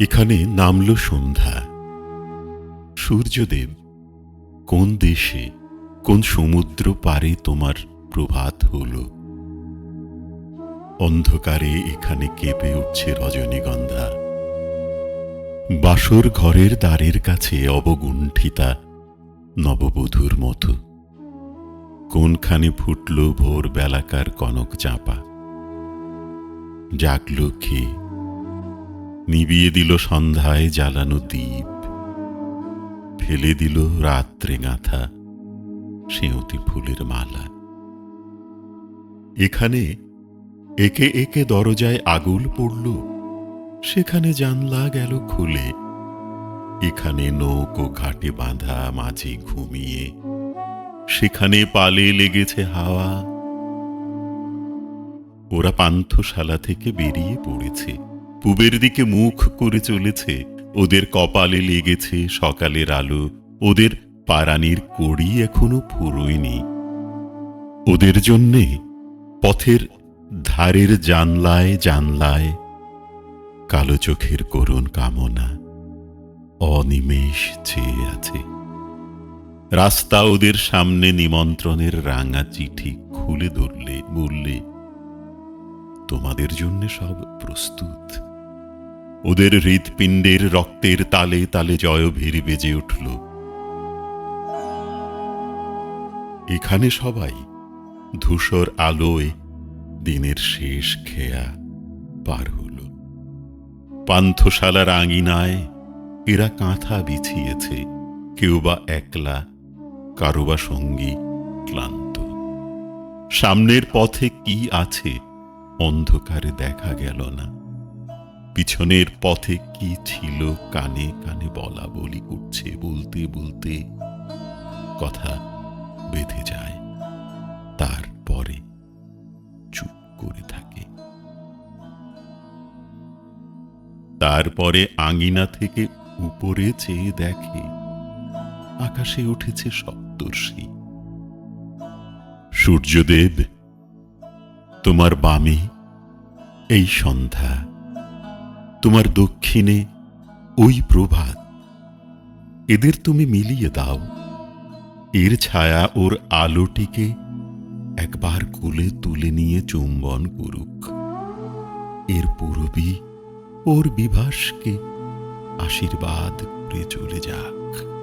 এখানে নামল সন্ধ্যা। সূর্যদেব, কোন দেশে, কোন সমুদ্র পারে তোমার প্রভাত হল? অন্ধকারে এখানে কেঁপে উঠছে রজনীগন্ধা। বাসর ঘরের দ্বারের কাছে অবগুণ্ঠিতা নববধূর মতো। কোনখানে ফুটল ভোর বেলাকার কনক চাপা? জাগল কে নিবিয়ে দিল সন্ধ্যায় জ্বালানো দ্বীপ। ফেলে দিল রাত্রে গাঁথা সেঁতি ফুলের মালা। এখানে একে একে দরজায় আগুল পড়ল, সেখানে জানলা গেল খুলে। এখানে নৌকো ঘাটে বাঁধা মাঝে ঘুমিয়ে, সেখানে পালে লেগেছে হাওয়া। ওরা পান্থশালা থেকে বেরিয়ে পড়েছে। পূবের দিকে মুখ করে চলেছে। ওদের কপালে লেগেছে সকালের আলো। ওদের পারানির কড়ি এখনও ফুরোয়নি। ওদের জন্যে পথের ধারের জানলায় জানলায় কালো চোখের করুণ কামনা অনিমেষ চেয়ে আছে। রাস্তা ওদের সামনে নিমন্ত্রণের রাঙা চিঠি খুলে ধরলে, বললে, তোমাদের জন্য সব প্রস্তুত। ওদের হৃৎপিণ্ডের রক্তের তালে তালে জয়ভীর বেজে উঠল। এখানে সবাই ধূসর আলোয় দিনের শেষ খেয়া পার হল। পান্থশালার আঙিনায় এরা কাঁথা বিছিয়েছে, কেউ বা একলা, কারও বা সঙ্গী ক্লান্ত। সামনের পথে কি আছে, অন্ধকারে দেখা গেল না। পিছনের পথে কি ছিল কানে কানে বলা বলি করছে বলতে বলতে কথা বেঁধে যায়, তারপরে চুপ করে থাকে। তারপরে আঙিনা থেকে উপরে চেয়ে দেখে আকাশে উঠেছে সপ্তর্ষি। সূর্যদেব, তোমার বামে এই সন্ধ্যা তোমার দক্ষিণে ওই প্রভাত। এদের তুমি মিলিয়ে দাও। এর ছায়া ওর আলোটিকে একবার কোলে তুলে নিয়ে চুম্বন করুক। এর পূরবী ওর বিভাসকে আশীর্বাদ করে চলে যাক।